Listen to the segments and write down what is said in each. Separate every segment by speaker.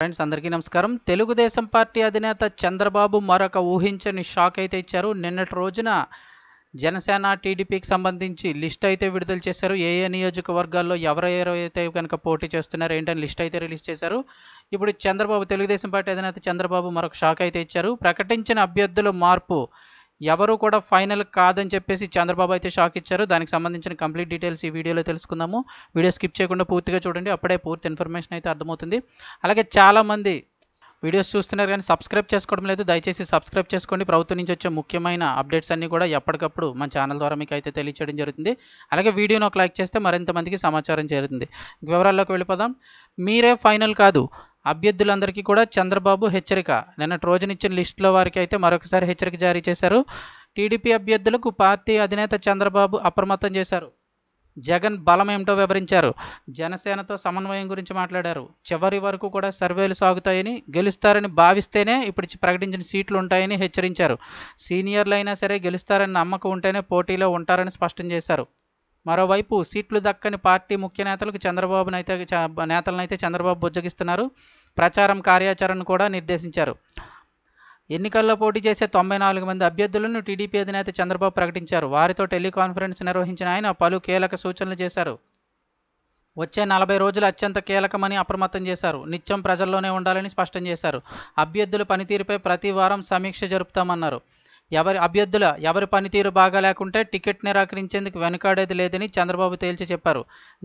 Speaker 1: Friends అందరికీ నమస్కారం. Telugu Desam party అధినేత చంద్రబాబు మరొక ఊహించని షాక్ అయితే ఇచ్చారు. నిన్నటి రోజున జనసేన టీడీపీకి సంబంధించి లిస్ట్ అయితే విడుదల చేశారు. ఏ ఏ నియోజకవర్గాల్లో ఎవరెవరైతే కనుక పోటీ చేస్తున్నారో ఏంటని లిస్ట్ అయితే రిలీజ్ చేశారు. ఇప్పుడు చంద్రబాబు తెలుగుదేశం పార్టీ అధినేత చంద్రబాబు మరొక షాక్ అయితే ఇచ్చారు. ప్రకటించిన అభ్యర్థుల మార్పు ఎవరు కూడా ఫైనల్ కాదని చెప్పేసి చంద్రబాబు అయితే షాక్ ఇచ్చారు. దానికి సంబంధించిన కంప్లీట్ డీటెయిల్స్ ఈ వీడియోలో తెలుసుకుందాము. వీడియో స్కిప్ చేయకుండా పూర్తిగా చూడండి. అప్పుడే పూర్తి ఇన్ఫర్మేషన్ అయితే అర్థమవుతుంది. అలాగే చాలామంది వీడియోస్ చూస్తున్నారు కానీ సబ్స్క్రైబ్ చేసుకోవడం లేదు. దయచేసి సబ్స్క్రైబ్ చేసుకోండి. ప్రభుత్వం నుంచి వచ్చే ముఖ్యమైన అప్డేట్స్ అన్నీ కూడా ఎప్పటికప్పుడు మన ఛానల్ ద్వారా మీకు అయితే తెలియచేయడం జరుగుతుంది. అలాగే వీడియోని ఒక లైక్ చేస్తే మరింత మందికి సమాచారం చేరుతుంది. వివరాల్లోకి వెళ్ళిపోదాం. మీరే ఫైనల్ కాదు. అభ్యర్థులందరికీ కూడా చంద్రబాబు హెచ్చరిక. నిన్నటి రోజునిచ్చిన లిస్టులో వారికి అయితే మరొకసారి హెచ్చరిక జారీ చేశారు. టీడీపీ అభ్యర్థులకు పార్టీ అధినేత చంద్రబాబు అప్రమత్తం చేశారు. జగన్ బలం ఏమిటో వివరించారు. జనసేనతో సమన్వయం గురించి మాట్లాడారు. చివరి వరకు కూడా సర్వేలు సాగుతాయని గెలుస్తారని భావిస్తేనే ఇప్పుడు ప్రకటించిన సీట్లు ఉంటాయని హెచ్చరించారు. సీనియర్లు అయినా సరే గెలుస్తారని నమ్మకం ఉంటేనే పోటీలో ఉంటారని స్పష్టం చేశారు. మరోవైపు సీట్లు దక్కని పార్టీ ముఖ్య నేతలకు చంద్రబాబు అయితే చంద్రబాబు బుజ్జగిస్తున్నారు. ప్రచారం కార్యాచరణను కూడా నిర్దేశించారు. ఎన్నికల్లో పోటీ చేసే తొంభై నాలుగు మంది అభ్యర్థులను టీడీపీ అధినేత చంద్రబాబు ప్రకటించారు. వారితో టెలికాన్ఫరెన్స్ నిర్వహించిన ఆయన పలు కీలక సూచనలు చేశారు. వచ్చే నలభై రోజులు అత్యంత కీలకమని అప్రమత్తం చేశారు. నిత్యం ప్రజల్లోనే ఉండాలని స్పష్టం చేశారు. అభ్యర్థుల పనితీరుపై ప్రతి వారం సమీక్ష జరుపుతామన్నారు. ఎవరి అభ్యర్థుల ఎవరి పనితీరు బాగా లేకుంటే టికెట్ నిరాకరించేందుకు వెనుకాడేది లేదని చంద్రబాబు తేల్చి చెప్పారు.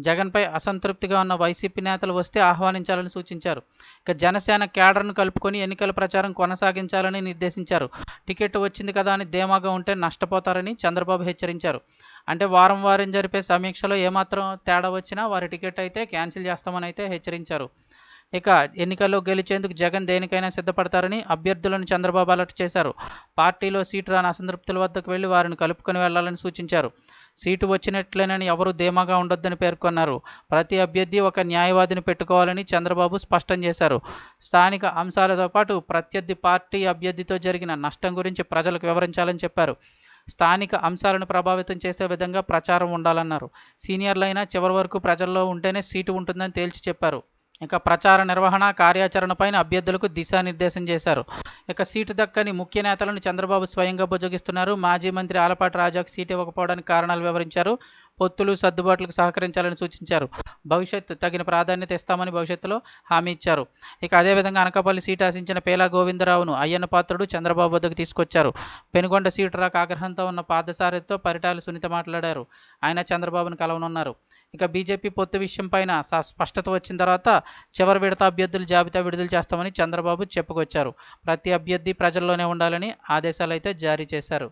Speaker 1: జగన్పై అసంతృప్తిగా ఉన్న వైసీపీ నేతలు వస్తే ఆహ్వానించాలని సూచించారు. ఇక జనసేన కేడర్ను కలుపుకొని ఎన్నికల ప్రచారం కొనసాగించాలని నిర్దేశించారు. టికెట్ వచ్చింది కదా అని ధీమాగా ఉంటే నష్టపోతారని చంద్రబాబు హెచ్చరించారు. అంటే వారం వారం జరిపే సమీక్షలో ఏమాత్రం తేడా వచ్చినా వారి టికెట్ అయితే క్యాన్సిల్ చేస్తామని అయితే హెచ్చరించారు. ఇక ఎన్నికల్లో గెలిచేందుకు జగన్ దేనికైనా సిద్ధపడతారని అభ్యర్థులను చంద్రబాబు అలర్ట్ చేశారు. పార్టీలో సీటు రాని అసంతృప్తుల వద్దకు వెళ్ళి వారిని కలుపుకొని వెళ్ళాలని సూచించారు. సీటు వచ్చినట్లేనని ఎవరూ ధీమాగా ఉండొద్దని పేర్కొన్నారు. ప్రతి అభ్యర్థి ఒక న్యాయవాదిని పెట్టుకోవాలని చంద్రబాబు స్పష్టం చేశారు. స్థానిక అంశాలతో పాటు ప్రత్యర్థి పార్టీ అభ్యర్థితో జరిగిన నష్టం గురించి ప్రజలకు వివరించాలని చెప్పారు. స్థానిక అంశాలను ప్రభావితం చేసే విధంగా ప్రచారం ఉండాలన్నారు. సీనియర్లైనా చివరి వరకు ప్రజల్లో ఉంటేనే సీటు ఉంటుందని తేల్చి చెప్పారు. ఇక ప్రచార నిర్వహణ కార్యాచరణపైన అభ్యర్థులకు దిశానిర్దేశం చేశారు. ఇక సీటు దక్కని ముఖ్య నేతలను చంద్రబాబు స్వయంగా బుజ్జగిస్తున్నారు మాజీ మంత్రి ఆలపాటి రాజాకు సీటు ఇవ్వకపోవడానికి కారణాలు వివరించారు. పొత్తులు సర్దుబాట్లకు సహకరించాలని సూచించారు. భవిష్యత్తు తగిన ప్రాధాన్యత ఇస్తామని భవిష్యత్తులో హామీ ఇచ్చారు. ఇక అదేవిధంగా అనకాపల్లి సీటు ఆశించిన పేలా గోవిందరావును అయ్యన్న పాత్రుడు చంద్రబాబు వద్దకు తీసుకొచ్చారు. పెనుగొండ సీటు రాక ఆగ్రహంతో ఉన్న పాదసారథితో పరిటాల సునీత మాట్లాడారు. ఆయన చంద్రబాబును కలవనున్నారు. ఇంకా బీజేపీ పొత్తు విషయం పైన స్పష్టత వచ్చిన తర్వాత చివరి విడత అభ్యర్థుల జాబితా విడుదల చేస్తామని చంద్రబాబు చెప్పుకొచ్చారు. ప్రతి అభ్యర్థి ప్రజల్లోనే ఉండాలని ఆదేశాలు అయితే జారీ చేశారు.